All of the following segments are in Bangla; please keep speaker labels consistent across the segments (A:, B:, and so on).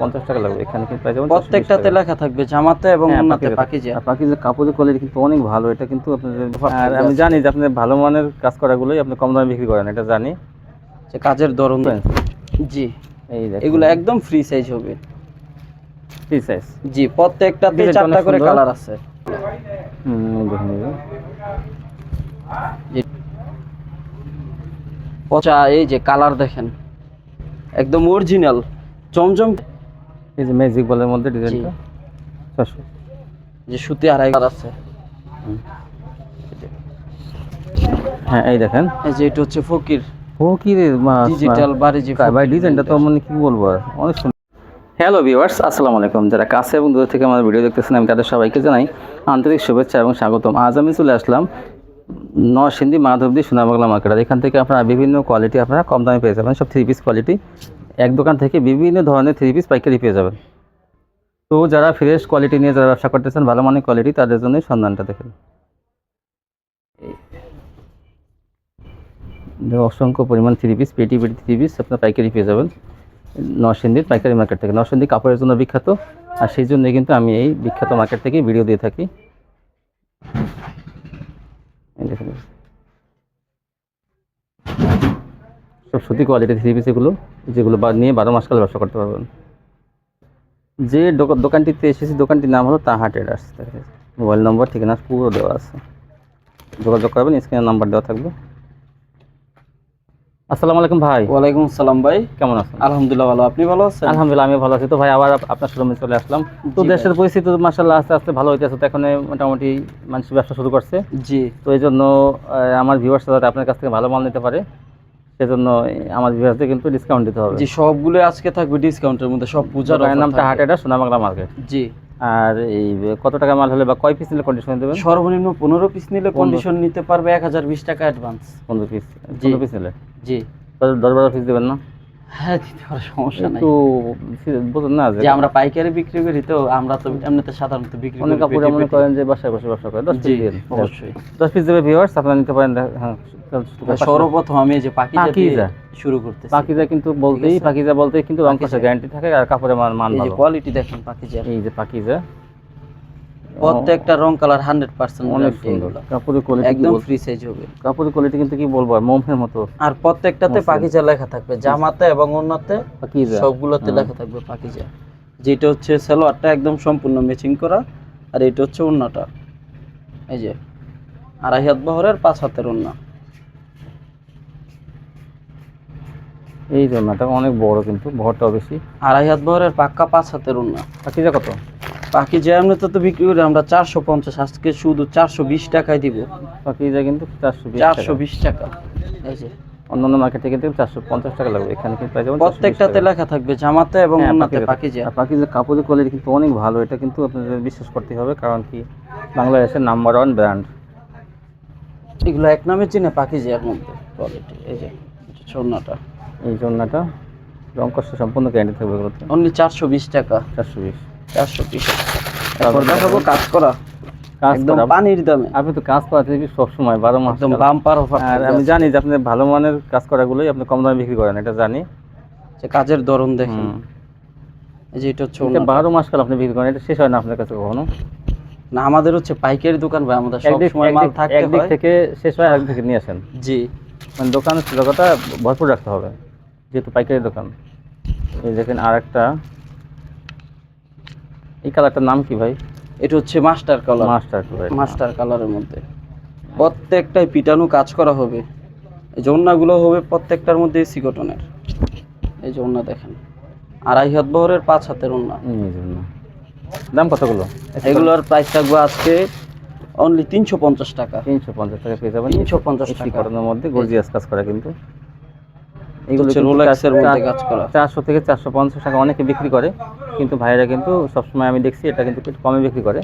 A: পঞ্চাশ টাকা লাগবে। এখানে কিন্তু প্রাইস
B: প্রত্যেকটাতে লেখা থাকবে জামাতে এবং
A: হ্যাঁ,
B: অন্যতে পাকিজা
A: পাকিজা কাপড়ের কোয়ালিটি কিন্তু অনেক ভালো। এটা কিন্তু আপনাদের আর আমি জানি যে আপনি ভালো মানের কাজ করাগুলোই আপনি কম দামে বিক্রি করেন এটা জানি।
B: যে কাজের ধরন জি।
A: এই
B: এগুলো একদম ফ্রি সাইজ হবে।
A: ফ্রি সাইজ
B: জি প্রত্যেকটাতে চারটা করে কালার আছে।
A: হুম দেখুন
B: পচা এই যে কালার দেখেন। একদম অরিজিনাল চমচম
A: এই যে ম্যাজিক বলের মধ্যে ডিজাইনটা ছশো
B: যে সুতি আড়াই কালার আছে।
A: হ্যাঁ এই দেখেন।
B: এই যে এটা হচ্ছে ফকির।
A: ও কি রে মাস
B: ডিজিটাল
A: ভাই ডিজাইনটা তো মানে কি বলব অনেক সুন্দর হ্যালো ভিউয়ার্স আসসালামু আলাইকুম। যারা কাছে এবং দূর থেকে আমার ভিডিও দেখতেছেন আমি তাদের সবাইকে জানাই আন্তরিক শুভেচ্ছা এবং স্বাগতম। আজ আমি চলে আসলাম নরসিংদী মাধবদী সোনাবাংলা মার্কেট এখান থেকে আপনারা বিভিন্ন কোয়ালিটি আপনারা কম দামে পেয়ে যাবেন। সব থ্রি পিস কোয়ালিটি এক দোকান থেকে বিভিন্ন ধরনের থ্রি পিস পাইকারি পেয়ে যাবেন। তো যারা ফ্রেশ কোয়ালিটি নিয়ে যারা ব্যবসা করতেছেন ভালো মানের কোয়ালিটি তাদের জন্যই সন্ধানটা দেখেন। দেখো, অসংখ্য পরিমাণ থ্রি পিস পেটি পেটি থ্রি পিস আপনার পাইকারি পেয়ে যাবেন। নরসিংদীর পাইকারি মার্কেট থেকে। নরসিংদী কাপড়ের জন্য বিখ্যাত। আর সেই জন্যই কিন্তু আমি এই বিখ্যাত মার্কেট থেকে ভিডিও দিয়ে থাকি। সব সুতি কোয়ালিটি থ্রি পিস এগুলো যেগুলো বা নিয়ে বারো মাস কাল ব্যবসা করতে পারবেন। যে দোকা- দোকানটিতে এসেছি দোকানটির নাম হলো তাহা ট্রেডার্স মোবাইল নম্বর ঠিকানা পুরো দেওয়া আছে। যোগাযোগ করবেন স্ক্রিনের নাম্বার দেওয়া থাকবে। আসসালামু আলাইকুম ভাই।
B: ওয়ালাইকুম আসসালাম ভাই।
A: কেমন আছেন?
B: আলহামদুলিল্লাহ ভালো। আপনি ভালো আছেন?
A: আলহামদুলিল্লাহ আমি ভালো আছি। তো ভাই আবার আপনার শোরুমে চলে আসলাম। তো দেশের পরিস্থিতি তো মাসাল্লাহ আস্তে আস্তে ভালো হইতেছে। তো এখন মোটামুটি মানুষ ব্যবসা শুরু করছে।
B: জি।
A: তো এই জন্য আমার ভিউয়ার্স যাতে আপনার কাছ থেকে ভালো মাল নিতে পারে। সেজন্য আমাদের বিভাগে কিন্তু ডিসকাউন্ট দিতে হবে।
B: জি সবগুলো আজকে থাকবে ডিসকাউন্টের মধ্যে সব পূজার
A: নামটা। হাটেটা সোনাবাংলা মার্কেট
B: জি।
A: আর এই কত টাকা মাল হলে বা কয় পিস নিলে কন্ডিশন দেবেন?
B: সর্বনিম্ন পনেরো পিস নিলে কন্ডিশন নিতে পারবে এক হাজার বিশ টাকা অ্যাডভান্স
A: পনেরো পিস। পনেরো পিস নিলে?
B: জি।
A: দশ বারো পিস দেবেন না?
B: হ্যাঁ দিতে পারে সমস্যা নাই।
A: একটু বুঝুন না যে
B: যে আমরা পাইকারি বিক্রি করি তো আমরা তো এমনিতে সাধারণত বিক্রি
A: অনেক কাপড় মনে করেন যে বাসায় বসে ব্যবসা করে দশ পিস
B: অবশ্যই।
A: দশ পিস দেবে ভিউয়ার্স আপনারা নিতে পারেন হ্যাঁ
B: সর্বপ্রথম আমি যে পাকিজা। শুরু
A: পাকিজা কিন্তু বলতেই। পাকিজা বলতে কিন্তু রং গ্যারান্টি থাকে আর কাপড়ের মান ভালো।
B: কোয়ালিটি দেখেন পাকিজা।
A: এই যে পাকিজা।
B: প্রত্যেকটা রং কালার হান্ড্রেড পার্সেন্ট
A: অনেক সুন্দর। কাপড়ের কোয়ালিটি
B: একদম ফ্রি সাইজ হবে।
A: কাপড়ের কোয়ালিটি কিন্তু কি বলব আর মোমের মতো।
B: আর প্রত্যেকটাতে। পাকিজা লেখা থাকবে জামাতে এবং অন্যতে
A: পাকিজা।
B: সবগুলোতে লেখা থাকবে পাকিজা। যেটা হচ্ছে সালোয়ারটা একদম সম্পূর্ণ ম্যাচিং করা আর এটা হচ্ছে ওন্নাটা। এই যে আড়াই হাত বহরের পাঁচ হাতের ওন্না।
A: এই জন্যটা অনেক বড় কিন্তু ভরটাও বেশি।
B: আড়াই হাত বহরের পাক্কা পাঁচ হাতের ওন্না।
A: পাকিজা কত?
B: পাকিজা এমনিতে তো বিক্রি করি আমরা চারশো পঞ্চাশ আজকে শুধু চারশো বিশ টাকায় দিব।
A: পাকিজা কিন্তু চারশো
B: চারশো বিশ টাকা। এই যে
A: অন্যান্য মার্কেট কিন্তু চারশো পঞ্চাশ টাকা লাগবে এখানে কিন্তু প্রায় যেমন
B: প্রত্যেকটাতে লেখা থাকবে জামাতে এবং অন্যতে পাকিজা
A: পাকিজা কাপড়ের কোয়ালিটি কিন্তু অনেক ভালো এটা কিন্তু আপনাদের বিশ্বাস করতে হবে কারণ কি? বাংলাদেশের নাম্বার ওয়ান ব্র্যান্ড
B: এগুলো এক নামে চিনে পাকিজা এর মধ্যে কোয়ালিটি এই যে সোনাটা
A: এই জন্যটা রং কষ্ট সম্পূর্ণ গ্যারান্টি থাকবে এগুলোতে।
B: অনলি চারশো বিশ টাকা।
A: চারশো বিশ।
B: চারশো পিস তারপর দেখাবো কাজ করা। একদম পানির দামে।
A: আপনি তো কাজ করাতে সব সময় বারো মাস
B: একদম বাম্পার অফার
A: আর আমি জানি যে আপনি ভালো মানের কাজ করাগুলোই আপনি কম দামে বিক্রি করেন এটা জানি।
B: যে কাজের ধরন দেখেন। এই যে এটা হচ্ছে
A: বারো মাস কাল আপনি বিক্রি করেন এটা শেষ হয় না আপনার কাছে কখনো?
B: না আমাদের হচ্ছে পাইকারি দোকান ভাই আমাদের সব সময় মাল
A: একদিক-
B: থাকতে
A: একদিক থেকে শেষ হয় একদিক থেকে নিয়ে আসেন।
B: জি।
A: মানে দোকানের জায়গাটা ভরপুর রাখতে হবে যেহেতু পাইকারি দোকান। এই দেখেন আর একটা এই কালারটার নাম কি ভাই?
B: এটা হচ্ছে master colour.
A: Master colour
B: master কালারের মধ্যে। প্রত্যেকটাই পিটানো কাজ করা হবে। এই যে হবে প্রত্যেকটার মধ্যে এসি কটনের এই যে দেখেন। আড়াই হাত বহরের পাঁচ হাতের
A: জন্য দাম কতগুলো?
B: এগুলোর প্রাইস থাকবে আজকে অনলি তিনশো পঞ্চাশ টাকা।
A: তিনশো পঞ্চাশ টাকা পেয়ে যাবেন।
B: তিনশো পঞ্চাশ টাকা।
A: মধ্যে গর্জিয়াস কাজ করা কিন্তু।
B: এগুলো রোলেক্সের মধ্যে কাজ করা।
A: চারশো থেকে চারশো পঞ্চাশ টাকা অনেকে বিক্রি করে কিন্তু ভাইরা কিন্তু সবসময় আমি দেখছি এটা কিন্তু একটু কমে বিক্রি করে।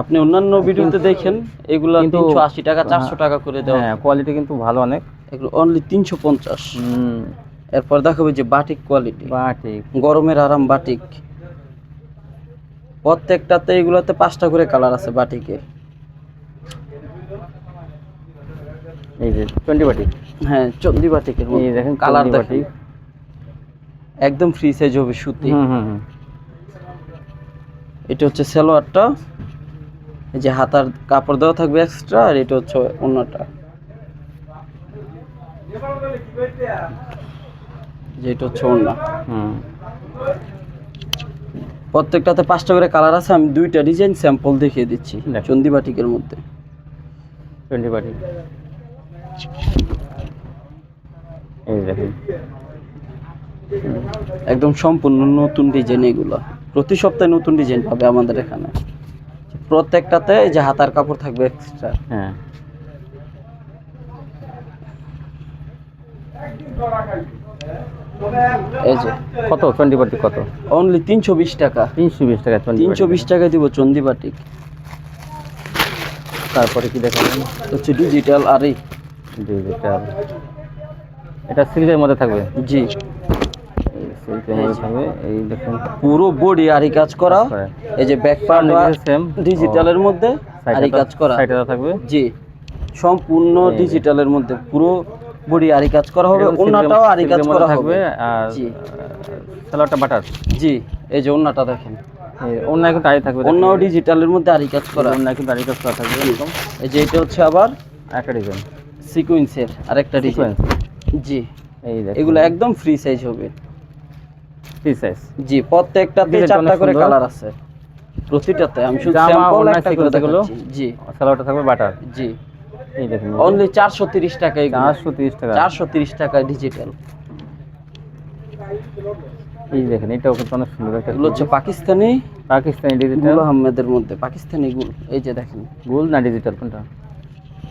B: আপনি অন্যান্য ভিডিওতে দেখেন এগুলো
A: কিন্তু-
B: আশি টাকা চারশো টাকা করে দেওয়া।
A: হ্যাঁ কোয়ালিটি কিন্তু ভালো অনেক।
B: এগুলো অনলি তিনশো পঞ্চাশ। এরপর দেখাবে যে বাটিক কোয়ালিটি
A: বাটিক
B: গরমের আরাম বাটিক প্রত্যেকটাতে এগুলোতে পাঁচটা করে কালার আছে বাটিকে
A: এই যে টোয়েন্টি বাটি
B: হ্যাঁ চন্দি বাটিকের
A: এই দেখেন
B: কালার
A: চন্ডী
B: দেখেন একদম ফ্রি সাইজ হবে সুতি। এটা হচ্ছে সালোয়ারটা। এই যে হাতার কাপড় দেওয়া থাকবে এক্সট্রা আর এটা হচ্ছে অন্যটা যে এটা হচ্ছে অন্য
A: হুম।
B: প্রত্যেকটাতে পাঁচটা করে কালার আছে আমি দুইটা ডিজাইন স্যাম্পল দেখিয়ে দিচ্ছি। চন্দি বাটিকের মধ্যে।
A: পার্টি এই দেখেন।
B: একদম সম্পূর্ণ নতুন ডিজাইন এগুলো। প্রতি সপ্তাহে নতুন ডিজাইন পাবে আমাদের এখানে। প্রত্যেকটাতে যে হাতার কাপড় থাকবে এক্সট্রা
A: হ্যাঁ।
B: এই যে।
A: কত? কত?
B: অনলি তিনশো বিশ টাকা।
A: তিনশো বিশ টাকা টোয়েন্টি
B: তিনশো বিশ টাকা দিব চন্দি বাটিক
A: তারপরে কি দেখাবেন?
B: হচ্ছে ডিজিটাল আর
A: ডিজিটাল এটা সিল্কের মধ্যে থাকবে?
B: জি।
A: সিল্কের মধ্যে থাকবে এই দেখুন
B: পুরো বডি আরি কাজ করা এই যে ব্যাক পার্ট
A: সেম
B: ডিজিটালের মধ্যে আরি কাজ করা।
A: সাইডে থাকবে।
B: জি সম্পূর্ণ ডিজিটালের মধ্যে পুরো বডি আরি কাজ করা হবে
A: সিল্কের-
B: আরি কাজ করা
A: থাকবে
B: হবে।
A: আর
B: জি।
A: সালোয়ারটা বাটার
B: জি এই যে অন্যটা দেখেন।
A: অন্য এখন দাঁড়িয়ে থাকবে
B: অন্য ডিজিটালের মধ্যে আরি কাজ করা।
A: অন্য এখন দাঁড়িয়ে কাজ করা থাকবে
B: এই যে এটা হচ্ছে আবার
A: একটা ডিজাইন
B: সিকুয়েন্সের আরেকটা ডিজাইন জি।
A: এই
B: এগুলো একদম ফ্রি সাইজ হবে।
A: ফ্রি সাইজ
B: জি প্রত্যেকটাতে চারটা করে কালার আছে। প্রতিটাতে আমি শুধু স্যাম্পল একটা করে দেখাচ্ছি। জি।
A: সালোয়ারটা থাকবে বাটার
B: জি।
A: এই দেখুন।
B: অনলি চারশো তিরিশ টাকা
A: চারশো তিরিশ টাকা।
B: চারশো তিরিশ টাকা ডিজিটাল
A: এই দেখেন এটাও কিন্তু অনেক সুন্দর একটা
B: এগুলো হচ্ছে পাকিস্তানি।
A: পাকিস্তানি ডিজিটাল
B: গুল আহমেদের মধ্যে পাকিস্তানি গুল। এই যে দেখেন।
A: গোল না ডিজিটাল কোনটা?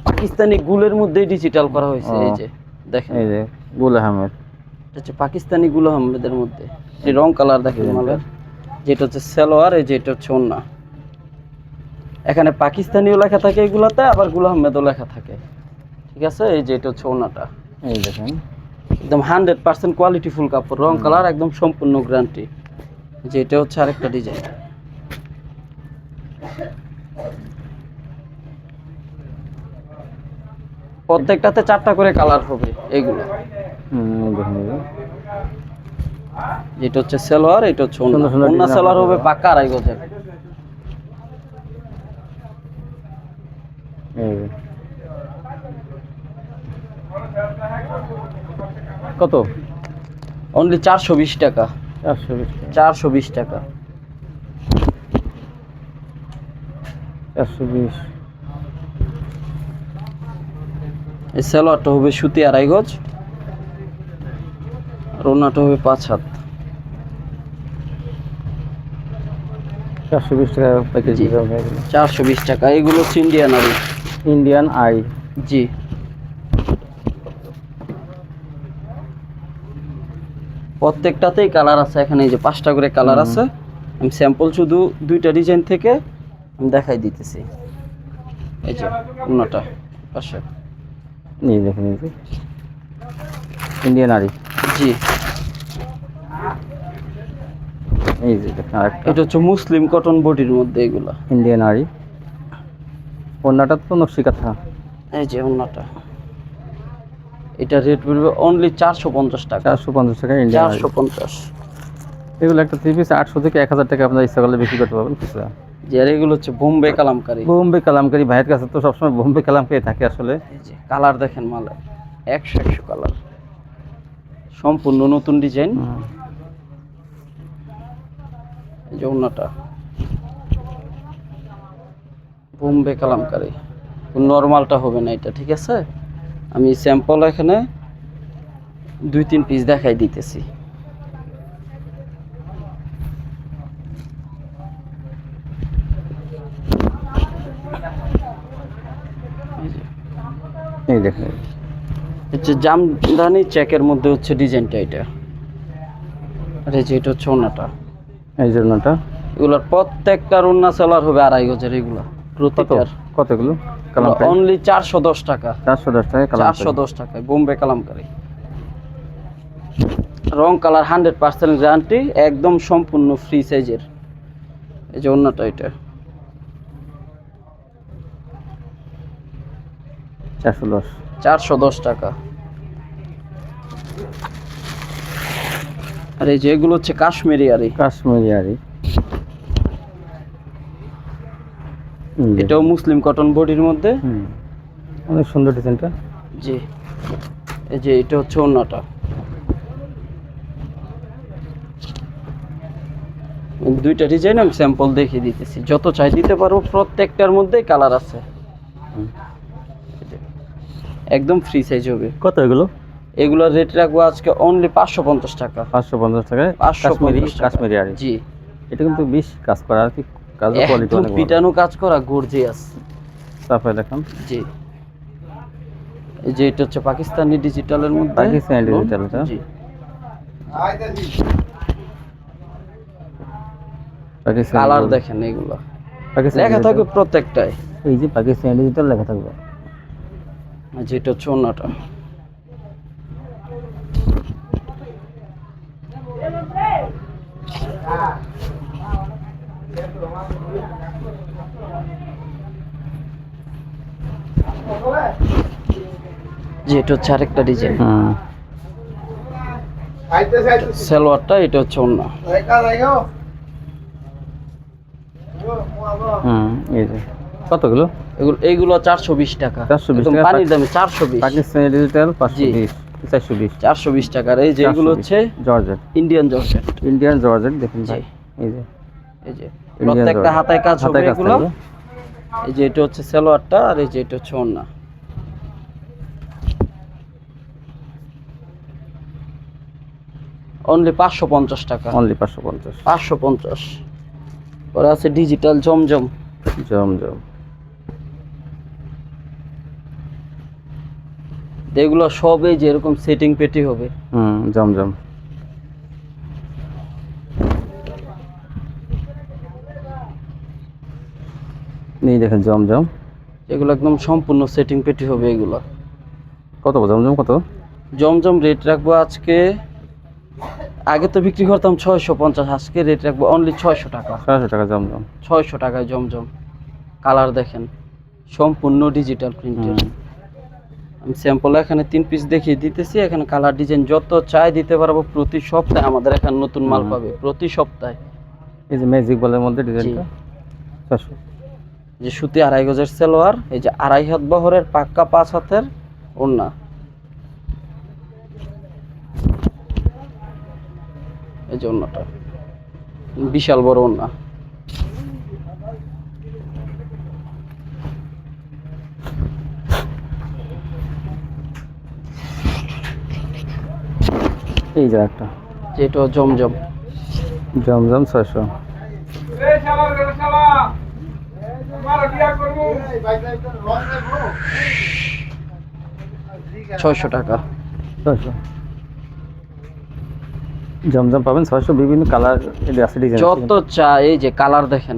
B: পাকিস্তানি গুলের মধ্যেই ডিজিটাল করা হয়েছে এই যে। দেখেন।
A: এই যে গুল আহমেদ।
B: এটা হচ্ছে পাকিস্তানি গুল আহমেদের মধ্যে। এই রং কালার দেখেন। মালের। যেটা হচ্ছে সালোয়ার এই যে এটা হচ্ছে ওন্না। এখানে পাকিস্তানিও লেখা থাকে এগুলাতে আবার গুল আহমেদও লেখা থাকে। ঠিক আছে? এই যে এটা হচ্ছে ওন্নাটা।
A: এই দেখেন।
B: একদম হান্ড্রেড পার্সেন্ট কোয়ালিটি ফুল কাপড় রং কালার একদম সম্পূর্ণ গ্যারান্টি। যে এটা হচ্ছে আরেকটা ডিজাইন। প্রত্যেকটাতে চারটা করে কালার হবে এগুলো। যেটা হচ্ছে সালোয়ার এটা হচ্ছে অন্য সালোয়ার হবে। পাকা আড়াই গজের।
A: কত?
B: অনলি চারশো বিশ টাকা।
A: চারশো বিশ টাকা।
B: চারশো বিশ টাকা
A: চারশো বিশ
B: এই সালোয়ারটা হবে সুতি আড়াই গজ আর ওনাটা হবে পাঁচ হাত।
A: চারশো বিশ টাকা প্যাকেজ।
B: চারশো বিশ টাকা এগুলো হচ্ছে ইন্ডিয়ান আড়ি
A: ইন্ডিয়ান আই
B: জি। প্রত্যেকটাতেই কালার আছে এখানে এই যে পাঁচটা করে কালার আছে। আমি স্যাম্পল শুধু দুইটা ডিজাইন থেকে আমি দেখাই দিতেছি। এই যে অন্যটা পাশে।
A: এই দেখুন ইন্ডিয়ান আরি
B: জি।
A: এই যে দেখুন আরেকটা।
B: এটা হচ্ছে মুসলিম কটন বডির মধ্যে এগুলো।
A: ইন্ডিয়ান আরি অন্যটা তো নকশি কাঁথা।
B: এই যে অন্যটা এটা রেট পড়বে অনলি চারশো পঞ্চাশ টাকা।
A: চারশো পঞ্চাশ টাকা
B: চারশো পঞ্চাশ।
A: এগুলো একটা থ্রি পিস আটশো থেকে এক হাজার টাকা আপনার ইচ্ছা করলে বিক্রি করতে পারবেন খুচরা
B: যে আর এগুলো হচ্ছে বোম্বে কালামকারি।
A: বোম্বে কালামকারি ভাইয়ের কাছে তো সবসময় বোম্বে কালামকারি থাকে আসলে।
B: কালার দেখেন মালে একশো একশো কালার। সম্পূর্ণ নতুন ডিজাইন।
A: হুম।
B: এই যে বোম্বে কালামকারি। নর্মালটা হবে না এটা ঠিক আছে? আমি স্যাম্পল এখানে দুই তিন পিস দেখাই দিতেছি।
A: দেখুন।
B: হচ্ছে জামদানি চেকের মধ্যে হচ্ছে ডিজাইনটা এটা। আর এই যে এটা হচ্ছে ওনাটা
A: এই জন্যটা
B: এগুলোর প্রত্যেকটার ওন্না সেলার হবে আড়াই গজের এগুলা প্রতিটার।
A: কতগুলো?
B: অনলি চারশো দশ টাকা।
A: চারশো দশ টাকা
B: চারশো দশ টাকায় বোম্বে কালামকারি রং কালার হান্ড্রেড পার্সেন্ট গ্যারান্টি একদম সম্পূর্ণ ফ্রি সাইজের এই যে অন্যটা এটা।
A: চারশো দশ।
B: চারশো দশ টাকা। আর এই যে এগুলো হচ্ছে কাশ্মীরি আরি
A: কাশ্মীরি আরি
B: এটাও মুসলিম কটন বডির মধ্যে।
A: অনেক সুন্দর ডিজাইনটা।
B: জি। এই যে এটা হচ্ছে অন্যটা দুইটা ডিজাইন আমি স্যাম্পল দেখিয়ে দিতেছি। যত চাই দিতে পারব প্রত্যেকটার মধ্যেই কালার আছে। একদম ফ্রি সাইজ হবে।
A: কত এগুলো?
B: এগুলোর রেট রাখব আজকে অনলি পাঁচশো পঞ্চাশ টাকা।
A: পাঁচশো পঞ্চাশ টাকায়?
B: পাঁচশো
A: কাশ্মীরি কাশ্মীরি আরি
B: জি।
A: এটা কিন্তু বেশ কাজ করা আর কি কাজের কোয়ালিটি অনেক
B: পিটানো কাজ করা গর্জিয়াস
A: তারপরে দেখুন।
B: জি। এই যে এটা হচ্ছে পাকিস্তানি ডিজিটালের মধ্যে।
A: পাকিস্তানি এটা?
B: জি।
A: পাকিস্তানি
B: কালার দেখেন এগুলো।
A: পাকিস্তানি
B: লেখা। থাকবে প্রত্যেকটাই।
A: এই যে পাকিস্তানি ডিজিটাল লেখা থাকবে।
B: যেটা হচ্ছে অন্যটা। যে এটা হচ্ছে আরেকটা ডিজাইন।
A: হুম
B: সালোয়ারটা এটা হচ্ছে অন্য।
A: হুম এই যে। কতগুলো?
B: এগুলো এইগুলো চারশো বিশ টাকা।
A: 420
B: একদম
A: টাকা।
B: পানির দামে চারশো বিশ।
A: পাকিস্তানি ডিজিটাল পাঁচশো বিশ চারশো বিশ।
B: চারশো বিশ টাকার। এই যে এগুলো হচ্ছে
A: georgette.
B: Indian georgette.
A: Indian georgette দেখুন ভাই এই যে।
B: এই যে প্রত্যেকটা হাতায় কাজ হবে এগুলো। এই যে এটা হচ্ছে সালোয়ারটা আর এই যে এটা হচ্ছে ওন্না অনলি পাঁচশো পঞ্চাশ টাকা।
A: অনলি পাঁচশো পঞ্চাশ।
B: পাঁচশো পঞ্চাশ। পরে আছে ডিজিটাল জমজম।
A: জম জম
B: এগুলো সবই যে এরকম সেটিং পেটি হবে।
A: হুম জম জম এই দেখেন জম জম
B: এগুলো একদম সম্পূর্ণ সেটিং পেটি হবে এগুলো।
A: কত জম জম কত?
B: জমজম রেট রাখব আজকে আগে তো বিক্রি করতাম ছয়শো পঞ্চাশ আজকে রেট রাখব অনলি ছয়শো টাকা।
A: ছয়শো টাকা জম জম
B: ছয়শো টাকায় জমজম। কালার দেখেন সম্পূর্ণ ডিজিটাল প্রিন্টের। আমি স্যাম্পল এখানে তিন পিস দেখিয়ে দিতেছি। এখানে কালার ডিজাইন যত চাই দিতে পারব প্রতি সপ্তাহে আমাদের এখানে নতুন মাল পাবে প্রতি সপ্তাহে।
A: এই যে ম্যাজিক বলের মধ্যে ডিজাইনটা ছয়শো
B: যে সুতি আড়াই গজের সেলোয়ার এই যে আড়াই হাত বহরের পাক্কা পাঁচ হাতের ওড়না। এই যে ওড়নাটা বিশাল বড় ওড়না।
A: এই যে একটা।
B: যেটা জমজম।
A: জম জম ছয়শো।
B: ছয়শো টাকা।
A: ছয়শো। জমজম পাবেন ছয়শো। বিভিন্ন কালার
B: যত চা এই যে কালার দেখেন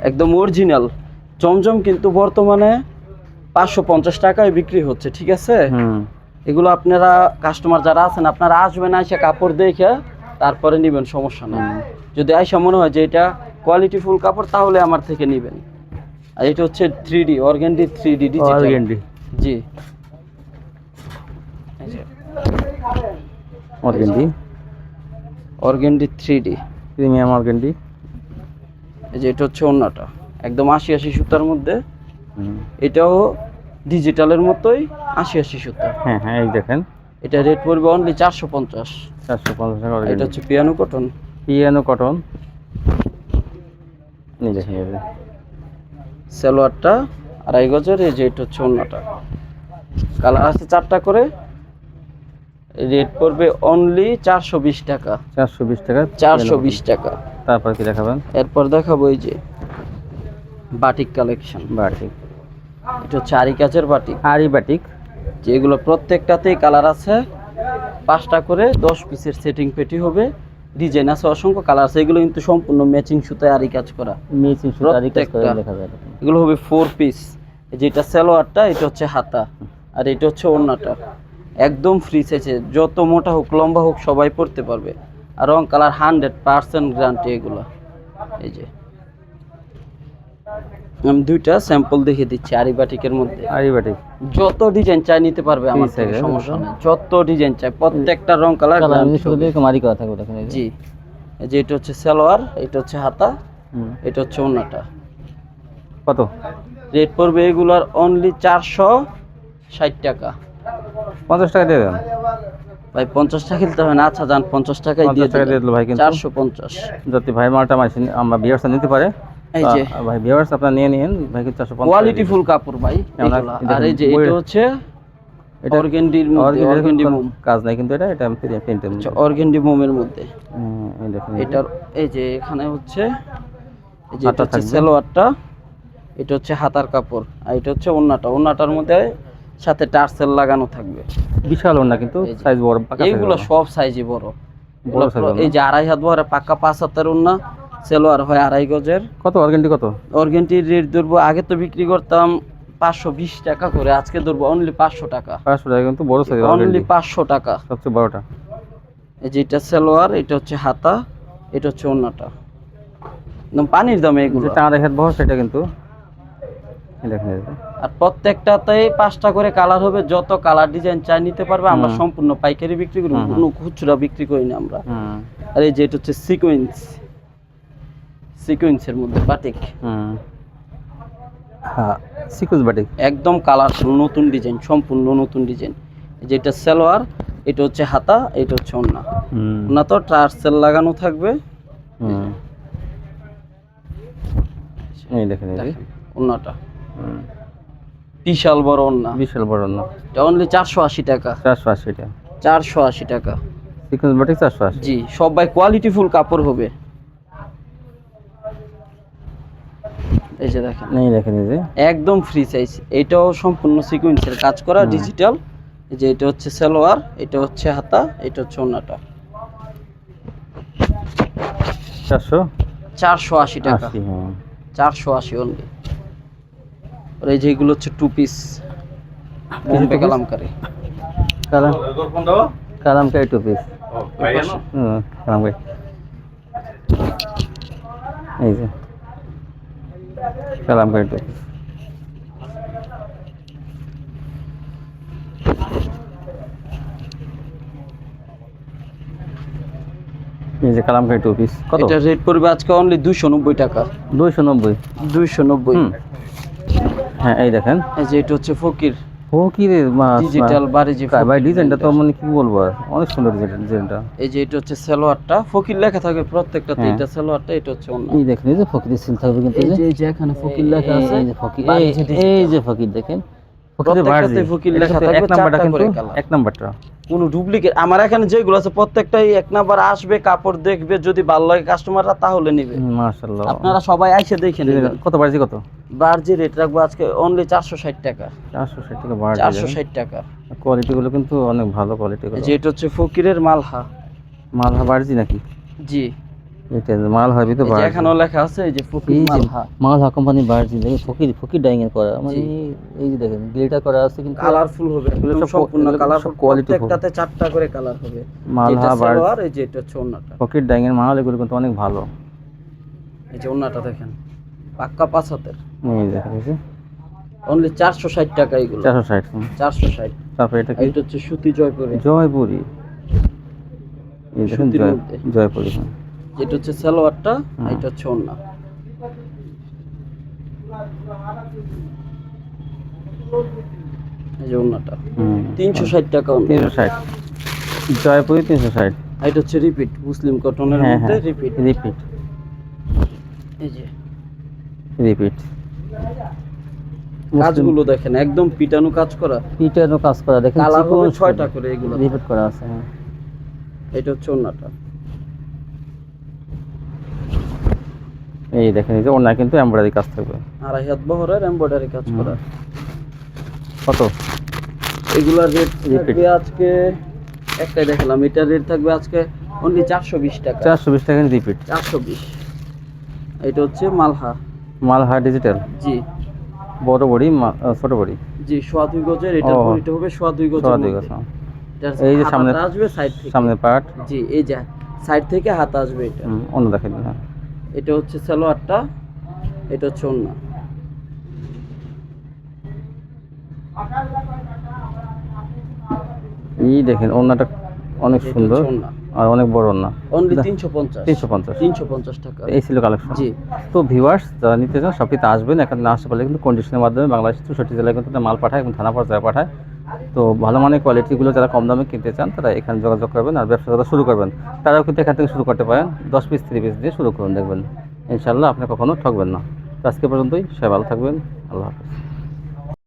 B: একদম অরিজিনাল জমজম কিন্তু বর্তমানে পাঁচশো পঞ্চাশ টাকায় বিক্রি হচ্ছে ঠিক আছে?
A: হুম।
B: এগুলো আপনারা কাস্টমার যারা আছেন আপনারা আসবেন এসে কাপড় দেখে তারপরে নেবেন সমস্যা নেই। যদি আইসা মনে হয় যে এটা কোয়ালিটি ফুল কাপড় তাহলে আমার থেকে নেবেন। আর এটা হচ্ছে three D organdy three D
A: organdy
B: জি।
A: Organdy
B: organdy three D
A: premium organdy
B: এই যে এটা হচ্ছে অন্যটা। একদম আশি আশি সুতার মধ্যে। এটাও ডিজিটালের মতোই আশি আশি সুতা।
A: হ্যাঁ হ্যাঁ এই দেখেন।
B: এটা রেট পড়বে অনলি চারশো পঞ্চাশ।
A: চারশো পঞ্চাশ টাকা
B: এটা হচ্ছে পিয়ানো কটন
A: পিয়ানো কটন এই দেখেন
B: সালোয়ারটা আড়াই গজের এই যে এটা হচ্ছে অন্যটা কালার আছে চারটা করে। রেট পড়বে অনলি চারশো বিশ টাকা।
A: চারশো বিশ টাকা
B: চারশো বিশ টাকা।
A: তারপর কি দেখাবেন?
B: এরপর দেখাবো এই যে বাটিক কালেকশন
A: বাটিক।
B: এটা হচ্ছে আরি কাচের বাটিক
A: আরি বাটিক
B: যেগুলো প্রত্যেকটাতেই কালার আছে। পাঁচটা করে দশ পিসের সেটিং পেটি হবে। ডিজাইন আছে অসংখ্য কালার আছে। এগুলো কিন্তু সম্পূর্ণ ম্যাচিং সুতায় আরি কাজ করা।
A: মেচিং শুধু আরি কাজ করে। দেখা যায়
B: এগুলো হবে ফোর পিস যেটা সালোয়ারটা এটা হচ্ছে হাতা। আর এটা হচ্ছে ওড়নাটা। একদম ফ্রি সাইজে যত মোটা হোক লম্বা হোক সবাই পড়তে পারবে। আর রং কালার হান্ড্রেড পার্সেন্ট গ্যারান্টি এগুলো। এই যে। আমি দুইটা স্যাম্পল দেখে দিচ্ছি আরিবাটিকের মধ্যে।
A: আরিবাটিক।
B: যত ডিজাইন চাই নিতে পারবে আমার থেকে সমস্যা নেই। যত ডিজাইন চাই প্রত্যেকটা রং কালার
A: কালার শুধু দেখে মারি করা থাকবে দেখেন
B: জি। এই যে এটা হচ্ছে সালোয়ার এটা হচ্ছে হাতা। এটা হচ্ছে ওন্নাটা।
A: কত?
B: রেট পড়বে এগুলার অনলি চারশো ষাট টাকা।
A: পঞ্চাশ টাকা দিয়ে দেন।
B: ভাই পঞ্চাশ টাকা খেলতে হবে না। আচ্ছা যান পঞ্চাশ টাকাই দিয়ে
A: দিল ভাই
B: চারশো পঞ্চাশ।
A: যদি ভাই মালটা আমরা বিয়ার্স নিতে পারে
B: এই যে।
A: ভাই বিয়ার্স আপনারা নিয়ে নিন ভাই কিন্তু চারশো
B: কোয়ালিটি ফুল কাপড় ভাই।
A: আমরা-
B: এগুলা।
A: দেখেন,
B: আর এই যে এটা হচ্ছে
A: এটা
B: অর্গেন্ডির মধ্যে অর্গেন্ডি মোম
A: কাজ নাই কিন্তু এটা এটা প্রিন্টের
B: অর্গেন্ডি মোমের মধ্যে।
A: এই দেখেন।
B: এটার এই যে এখানে হচ্ছে এই যে এটা হচ্ছে সালোয়ারটা এটা হচ্ছে হাতার কাপড় আর এটা হচ্ছে ওন্নাটা। ওন্নাটার মধ্যে সাথে টার্সেল লাগানো থাকবে।
A: বিশাল ওনা কিন্তু সাইজ বড় পাকা
B: এইগুলো সব সাইজই বড়।
A: বড়
B: এগুলো। এই যে আড়াই হাত বহরে পাক্কা পাঁচ হাতের ওন্না। সেলোয়ার হয় আড়াই গজের।
A: কত? অর্গেন্টি কত?
B: অর্গেন্টির রেট ধরবো আগে তো বিক্রি করতাম পাঁচশো বিশ টাকা করে আজকে ধরবো অনলি পাঁচশো টাকা।
A: পাঁচশো টাকা কিন্তু বড় সাইজ
B: অনলি পাঁচশো টাকা।
A: সবচেয়ে বড়টা।
B: এই যে এটা সালোয়ার এটা হচ্ছে হাতা এটা হচ্ছে ওন্নাটা। একদম পানির দামে এগুলো।
A: টানা দেখাত বহ সেটা কিন্তু।
B: আর প্রত্যেকটাতেই পাঁচটা করে কালার হবে যত কালার ডিজাইন চাই নিতে পারবে আমরা সম্পূর্ণ পাইকারি বিক্রি করি। কোনো খুচরা বিক্রি করি না আমরা। আর এই যে এটা হচ্ছে সিকোয়েন্স সিকোয়েন্সের মধ্যে বাটিক
A: হ্যাঁ সিকুজ বাটিক
B: একদম কালারফুল নতুন ডিজাইন সম্পূর্ণ নতুন ডিজাইন যেটা সালোয়ার এটা হচ্ছে হাতা এটা হচ্ছে ওন্না ওন্না তো ট্রার্সেল লাগানো থাকবে।
A: এই দেখেন
B: ওন্নাটা বিশাল বড় ওন্না
A: বিশাল বড় না
B: এটা অনলি চারশো আশি টাকা।
A: চারশো আশি টাকা।
B: চারশো আশি টাকা।
A: সিকুয়েন্স বাটিক চারশো আশি।
B: জি সবাই কোয়ালিটি ফুল কাপড় হবে। এই যে দেখেন।
A: এই দেখেন এই যে।
B: একদম ফ্রি সাইজ এটাও সম্পূর্ণ সিকোয়েন্সের কাজ করা ডিজিটাল এই যে এটা হচ্ছে সালোয়ার এটা হচ্ছে হাতা এটা হচ্ছে ওন্নাটা।
A: চারশো?
B: চারশো আশি টাকা।
A: হ্যাঁ।
B: চারশো আশি অনলি আর এই যেগুলো হচ্ছে two piece Bombay Kalamkari.
A: Kalam Kalamkari two piece হুম কালামকারি। এই যে। কালামকারি করে দেয় এই যে কালামকারি টু পিস কত?
B: এটা রেট পড়বে আজকে অনলি দুইশো নব্বই টাকা।
A: দুইশো নব্বই?
B: দুইশো নব্বই।
A: হুম। হ্যাঁ এই দেখেন।
B: এই যে এটা হচ্ছে ফকির।
A: ও কি রে
B: ডিজিটাল বারে যে
A: ভাই ডিজাইনটা তো মানে কি বলব অনেক সুন্দর ডিজাইনটা
B: এই যে এটা হচ্ছে সালোয়ারটা ফকির লেখা থাকে প্রত্যেকটাতে
A: হ্যাঁ।
B: এটা সালোয়ারটা এটা হচ্ছে অন্য।
A: এই দেখেন এই যে ফকির সিল থাকবে কিন্তু
B: এই যে। এখানে ফকির লেখা আছে
A: এই যে ফকির এই-
B: যে
A: ফকির দেখেন।
B: প্রত্যেকটাতে ফকির লেখা থাকবে,
A: এক নাম্বারটা কিন্তু এক নাম্বারটা।
B: কোনো ডুপ্লিকেট আমার এখানে যেগুলো আছে প্রত্যেকটাই এক নাম্বার আসবে কাপড় দেখবে যদি ভালো লাগে কাস্টমাররা তাহলে নেবে।
A: মাশাআল্লাহ।
B: আপনারা সবাই আইসে দেখে নেবেন।
A: কত বাড়ছে কত?
B: বার্জি রেট রাখব আজকে অনলি চারশো ষাট টাকা।
A: 460 টাকা বাড়ছে
B: চারশো ষাট টাকা।
A: কোয়ালিটি গুলো কিন্তু অনেক ভালো কোয়ালিটি গুলো।
B: যে এটা হচ্ছে ফকিরের মালহা।
A: মালহা হয় নাকি?
B: জি।
A: এটা
B: এই যে
A: বাড়ছে।
B: এখানেও লেখা আছে এই যে ফকির
A: এই
B: মালহা।
A: কোম্পানি বাড়ছি দেখেন ফকির ফকির ডাইং এর করা। মানে এই যে দেখেন গ্লিটার করা আছে কিন্তু
B: কালারফুল হবে
A: এগুলো
B: একদম
A: সব
B: সম্পূর্ণ কালারফুল
A: quality
B: প্রত্যেকটাতে চারটা করে কালার হবে।
A: মালহা
B: এটা এই যে এটা হচ্ছে
A: ফকির ডাইং এর মাল এগুলো কিন্তু অনেক ভালো।
B: এই যে ওন্নাটা দেখেন পাক্কা পাঁচ হাতের।
A: এই দেখেন এই
B: অনলি চারশো ষাট টাকা এগুলো।
A: চারশো ষাট।
B: চারশো ষাট।
A: তারপরে এটা
B: এটা হচ্ছে সুতি জয়পুরে।
A: জয়পুরি। এই দেখেন
B: সুতির
A: জয়পুরি। হ্যাঁ
B: এটা হচ্ছে সালোয়ারটা। এটা হচ্ছে ওন্না এই যে ওন্নাটা তিনশো ষাট টাকা
A: তিনশো ষাট। জয়পুরি তিনশো ষাট।
B: এটা হচ্ছে রিপিট মুসলিম কটনের
A: হ্যাঁ
B: মধ্যে
A: হ্যাঁ।
B: রিপিট
A: রিপিট
B: এই যে।
A: রিপিট
B: কাজগুলো দেখেন একদম পিটানো কাজ করা।
A: পিটারও কাজ করা দেখেন
B: কালার ছয়টা করে এগুলো।
A: রিপিট করা আছে হ্যাঁ।
B: এটা হচ্ছে ওন্নাটা
A: এই দেখেন এই যে ওনার কিন্তু এমব্রয়ডারি কাজ থাকবে।
B: আড়াই হাত বহরের এমব্রয়ডারি কাজ করা।
A: কত?
B: এগুলার রেট. থাকবে আজকে একটাই দেখালাম এটার রেট থাকবে আজকে অনলি চারশো বিশ টাকা।
A: চারশো বিশ টাকা রিপিট
B: চারশো বিশ। এটা হচ্ছে মালহা।
A: মালহা ডিজিটাল
B: জি।
A: বড় বড়ি ছোট বড়ি?
B: জি সোয়া দুই গজের এটার
A: ও।
B: বড়িটা হবে সোয়া দুই গজের
A: সোয়া দুই গজ, হ্যাঁ। এই যে সামনে-
B: আসবে সাইড থেকে।
A: সামনে পার্ট
B: জি এই যে সাইড থেকে হাত আসবে এটা।
A: অন্য দেখাই দিন হ্যাঁ।
B: এটা হচ্ছে সালোয়ারটা এটা হচ্ছে অন্য
A: দেখেন অন্যটা অনেক সুন্দর আর অনেক বড়
B: অন্য তিনশো পঞ্চাশ।
A: তিনশো পঞ্চাশ।
B: টাকা।
A: এই ছিল কালেকশন
B: জি।
A: তো ভিউয়ার্স যারা নিতে চান সবকিছু আসবেন। এখানে না আসতে পারলে কিন্তু কন্ডিশনের মাধ্যমে বাংলাদেশ চৌষট্টি জেলায় কিন্তু মাল পাঠায় এবং থানা পর্যায়ে পাঠায়। তো ভালো মানের কোয়ালিটিগুলো যারা কম দামে কিনতে চান, তারা এখানে যোগাযোগ করবেন আর ব্যবসা যারা শুরু করবেন। তারাও কিন্তু এখান থেকে শুরু করতে পারেন। দশ পিস থ্রি পিস দিয়ে শুরু করুন, দেখবেন। ইনশাল্লাহ আপনি কখনও ঠকবেন না। আজকে পর্যন্তই। সবাই ভালো থাকবেন। আল্লাহ হাফিজ।